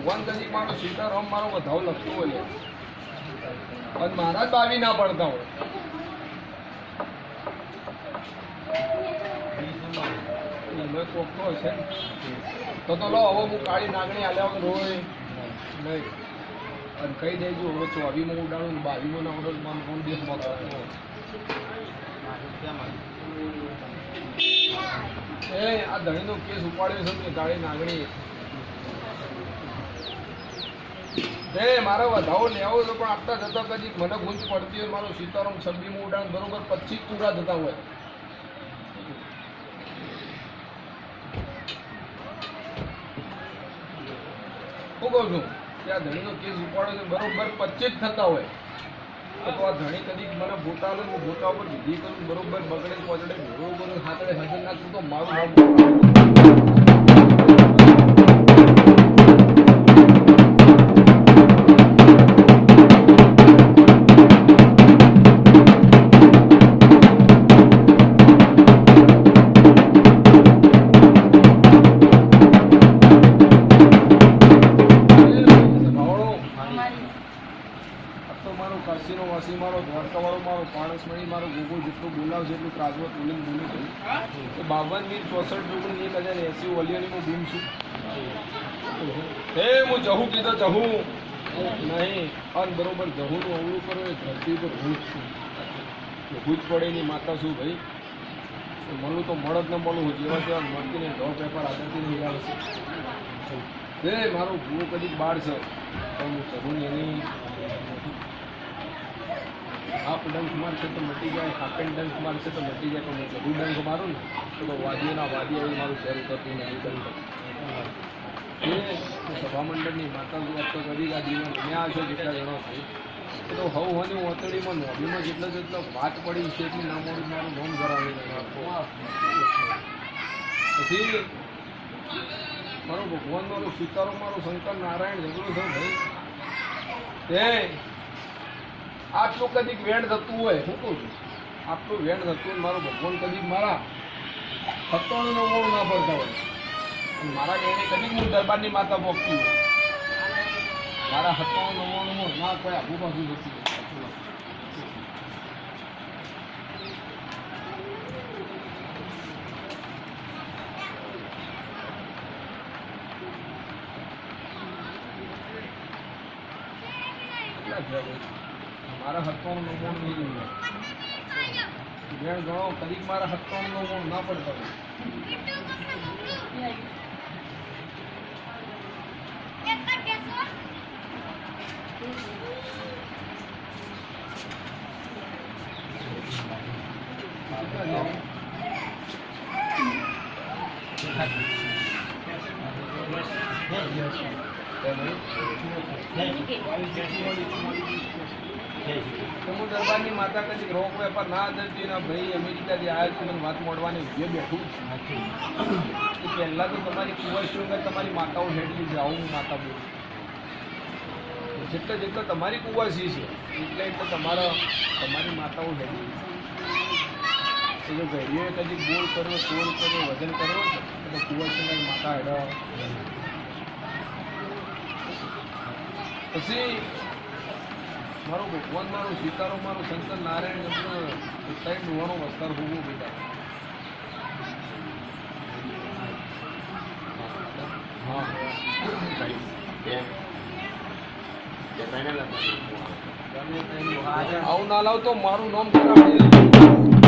ભગવાન કદી મારો સીતારામ મારો વધાવ લખતો હોય પણ મારા જ બાવી ના પડતા હોય. એનો કોક તો હશે તો તો લો, હવે હું કાળી નાગણી આલ્યા રોય નહીં. અને કહી દેજો, હવે ચોવીમાં ઉડાડું બાવીમાં ના ઉડાડું, મારું કોણ દેશ મગાવે એ, આ ધણીનો કેસ ઉપાડ્યો છે કાળી નાગણી એ, મારો વધાવો લેવો તો પણ આપતા જતા કદી મને ગુંજ પડતી હોય, મારો સીતારામ છબ્બીમાં ઉડાણ બરોબર પચીસ પૂરા જતા હોય. શું કહું છું? કે આ ધણીનો કેસ ઉપાડો છે, બરોબર પચીસ થતા હોય. તો આ ધણી કદી મને બોટા લે હું બોટા ઉપર વિધિ કરું, બરોબર બગડે પચડે બરોબર હાથડે હાજર નાખું તો મારું નામ બોલીને તો બાવન વીર ચોસઠ જોગણી એક હજાર એસી વલિયાની હું ભીમ છું. હે, હું જહું કીધો જહું. નહીં, અને બરોબર જહુંનું અવળું કરો એ ધરતી પર હું જ છું. ભૂજ પડે એની માતા શું ભાઈ? મળું તો મળત ન મળું, હું જેવા તેવા મળતી ને ઢો પેપર આગળથી નહીં આવશે હે, મારો ભૂવો કદી બાર છે. પણ હું જહું એની હાફ ડંખ મારશે તો મટી જાય એન્ડ ડંખ મારશે તો મટી જાય, પણ હું જરૂર ડંખ મારું ને, તો વાદીઓના વાદી આવી મારું શેર કરતું નથી ડંખ એ સભા મંડળની માતા વાત કરી આ મેં ત્યાં છો જેટલા જણો થઈ એટલો હવ હોની ઓતડીમાં નોબીમાં જેટલો જેટલો વાત પડી છે એટલી ના મોડું મારું નોમ ધરાવી પછી મારો ભગવાન મારો સ્વીકારો, મારો શંકર નારાયણ ઝઘડો છે ભાઈ, તે આટલું કદીક વેણ થતું હોય હું કહું છું આટલું વેણ થતું હોય મારું ભગવાન કદીક મારા સત્તાણું નવ્વાણું ના ભરતા હોય. મારા ઘરે કદીક હું દરબારની માતા પોખતી હોય. મારા સત્તાણું નવ્વાણુંમાં ના કોઈ આબુ બાજુ નથી Yeah, yeah, ભાઈ? મારા સત્તાણું નવ્વાણું નહીં જોઈએ વેણ ગણો, કદીક મારા સત્તાણું નવ્વાણું ના પડતા Thank? સમૂહ દરબારની માતા કદી રોક વેપાર ના દર્દી ના ભાઈ અમેરિકાથી આવ્યા છે, મને વાત મોડવાની જે બેઠું નથી પહેલાં તો તમારી કુંવરશી વગર તમારી માતાઓ હેડલી જાઉં હું માતા બોલું. જેટલો જેટલો તમારી કુંવરશી છે, એટલે એટલે તમારા, તમારી માતાઓ હેડલી છે. જો ઘડીએ કદી બોલ કર્યો તોડ કર્યો, વજન કર્યો છે, તો કુંવરશીની માતા હેડા પછી મારો ભગવાન મારો સીતારો મારો શંકર નારાયણ સાઈડ ડુવાનો વસ્તાર હોવો બેટા. હા. આવું ના લાવ તો મારું નામ કરાવી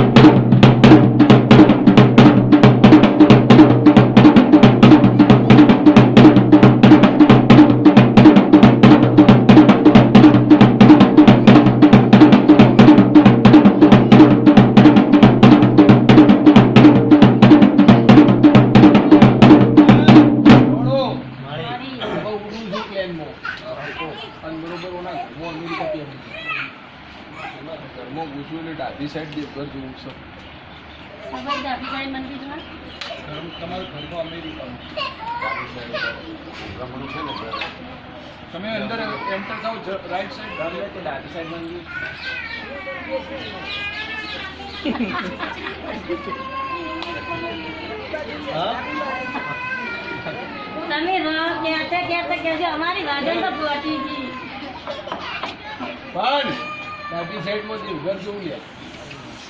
ઓલા ઘરમાં અમેરિકા પ્લેન. ઓલા ઘરમાં ઘૂસું એટલે ડાબી સાઈડ દેવઘર જોવું છે. ઘર તમારું ઘરમાં અમેરિકામાં તમે અંદર એન્ટર જ- રાઈટ સાઈડ કે ડાબી સાઈડ મંદિર તમે ક્યાં કહેતે કહેતે અમારી વાજન તો પહોંચી પણ ડાબી સાઈડમાં ઘર જોવું લે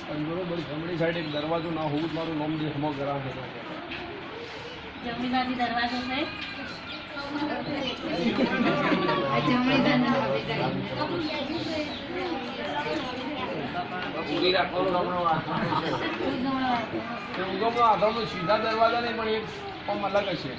અને બરોબર જમણી સાઈડ એક દરવાજો ના હોવું જ મારું નામ દેખમો છે. જમણી દરવાજો છે? સીધા દરવાજા નહીં પણ એક અલગ હશે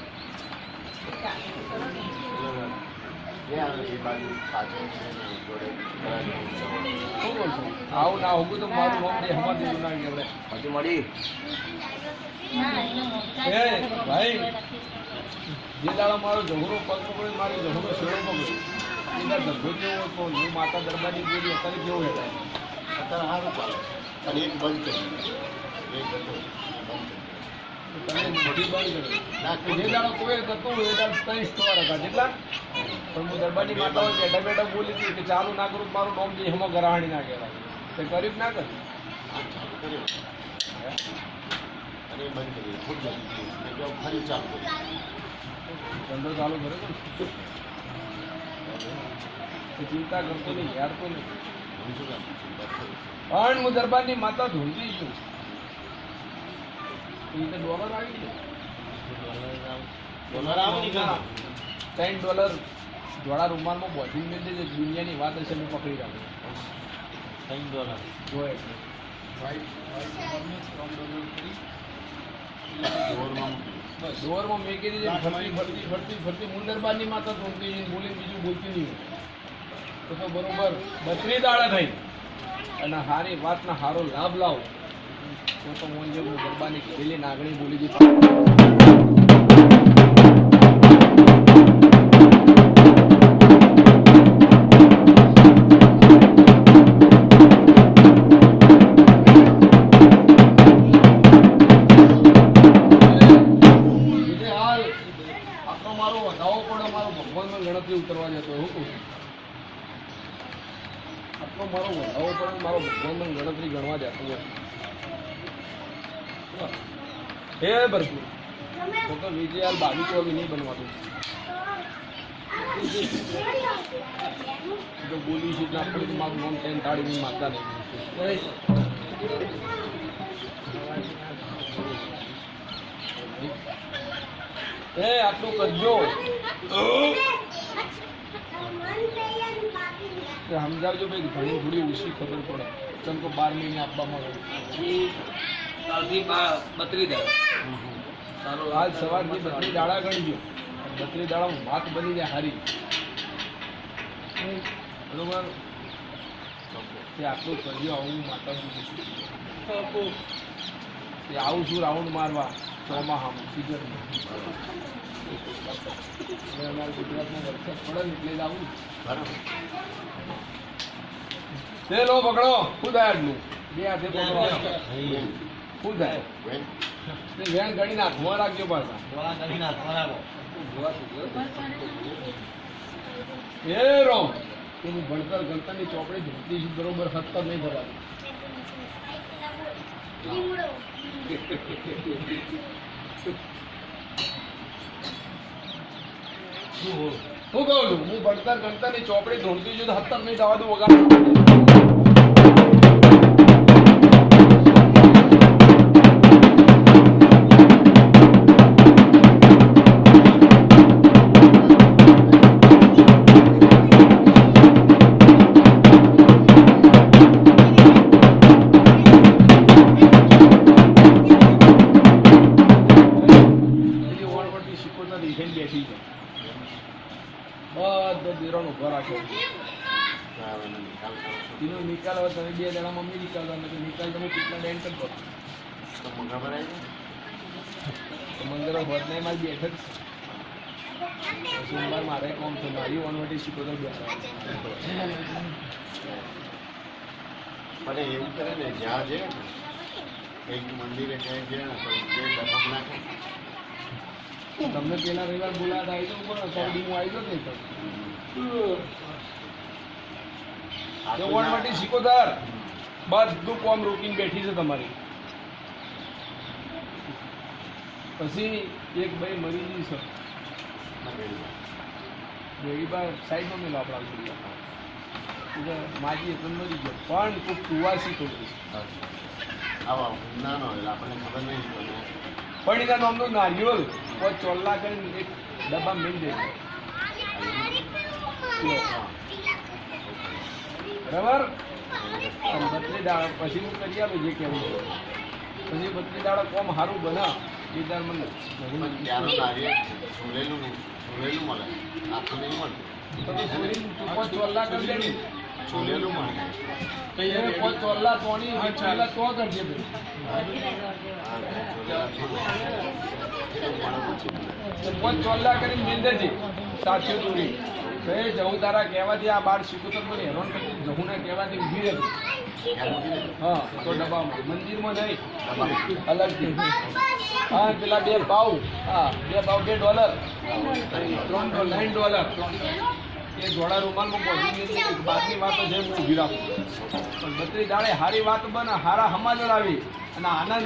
આવું ના હોવું તો મારું નામ દે હમા દીધું ના કહેવાય ના એનો મોટા એ, ભાઈ. જે દાડો મારો જહુરો પગ પકડ્યો મારી ઝઘડો શેડો પકડ્યો એ દાડો ધબ્બો હતો? હું માતા દરબારની ગોળી અત્યારે કેવો હતા અને એક બંધ કરી એક બંધ તમે મોટી બંધ ના, કરી જે દાડો કોઈ કરતો એ દાડો ત્રણ સ્ટોર હતા કેટલા? પણ હું દરબારની માતા હોય બેઠા બેઠા બોલી હતી કે ચાલુ ના કરું મારું નોમ જે હમો ગરાણી ના કહેવાય. તે કર્યું ના કર્યું? અને બંધ કરી ફરી ચાલુ ધંધો ચાલુ કર્યો તો? ચિંતા કરતો નહીં યાર તો નહીં? પણ હું દરબારની માતા ધૂંધી છું. એ ડોલર આવી ગયો. ડોલર આવે? ત્રણ ડોલર. જોડા રૂમાલમાં બોધી મેં જે દુનિયાની વાત હશે હું પકડી રાખું. ત્રણ ડોલર. ડોરમાં બસ. ડોરમાં મેકી દેજે ફરતી ફરતી ફરતી ફરતી હું દરબારની માતા બોલી બીજું બોલતી નહીં તો તો બરોબર બત્રી દાડા થઈ. અને હારી વાતના હારો લાભ લાવો. તો તો મોન જેવું ગરબાની કીધેલી નાગણી બોલી દીધી. આટલો મારો વધાવો પણ મારો ભગવાનમાં ગણતરી ગણવા જતું હોય હે ભરપૂર તો તો વિજય યાર બાવીસ ચોવી નહીં બનવાતું જો બોલી છે પડી તો મારું નામ ટેન તાળી માગતા નહીં. એ આટલું કરજો તે સમજાવજો ભાઈ ઘણી થોડી ઓછી ખબર પડે. ચમ તો બાર મહિને આપવામાં આવે. આજ સવારથી બત્રી દાડા ગણજો બત્રી દાડા વાત બની જાય હારી. બરોબર? તે આટલું કરજો આવું માતાજી તે આવું છું રાઉન્ડ મારવા? ચોમાહામાં, સિઝનમાં. અમારા ગુજરાતમાં વરસાદ પડે ને એટલે આવું. તે લો, પકડો. આટલું? બે હાથે પકડો. તે વેણ ગણીને હાથમાં રાખજો પાછા. એ રો એનું ભણતર ગણતરની ચોપડી ધોતી બરોબર સત્તર નહીં ભરવાની હું કહું છું હું ભણતર ગણતરની ચોપડી ધોળતી છું તો સત્તર નહીં થવા દઉં વગાડ. તો મંદિરો હોત નહીં મારી બેઠક સોમવાર મારે કોમ છે મારી ઓનવટી શીખોતર બેઠા પણ એવું કરે ને જ્યાં છે કંઈક મંદિરે ક્યાંય છે ને તો તમને પેલા રવિવાર બોલાતા આવી તો પણ અત્યારે હું આવી ગયો નહીં તો. ઓનવટી બધું કોમ રોકીને બેઠી છે તમારી. પછી એક ભાઈ મરી ગઈ છે. વેડીબા સાઈડમાં મેલો આપણા એટલે માજી એટલે મરી ગયો. પણ ખૂબ કુવાસી તો પણ એના નામનું નારિયોલ. ચોલ્લા કરીને એક ડબ્બા મેળ દે બરાબર? બત્રી દાળ પછી હું કરી આલું, જે કહેવું પછી બત્રી દાળ કોમ સારું બના દાળ મને ત્યાંનું નારિયેળ છોલેલું છોલેલું મળે. આખું નહીં ને. છોલેલું મળે. કોઈ ચોલ્લા તોણી ચોલ્લા તો કરજે મળે મળે. કોઈ ચોલ્લા કરીને મેળ દેજે. સાથીઓ દોરી કહે જવું તારા કહેવાથી આ બાર શીખોતર મને હેરાન કરતી જવું ને કહેવાથી ઊભી રહેતી? હા, તો ડબ્બામાં મંદિરમાં નહીં અલગથી. હા, પેલા બે પાઉ. હા, બે પાઉ, બે ડોલર. ત્રણ નાઇન ડોલર. એ જોડા રૂમાલમાં પહોંચી બાકી વાતો છે, હું ઊભી રાખું. પણ બત્રી દાડે હારી વાત બને, હારા સમાચાર આવી અને આનંદ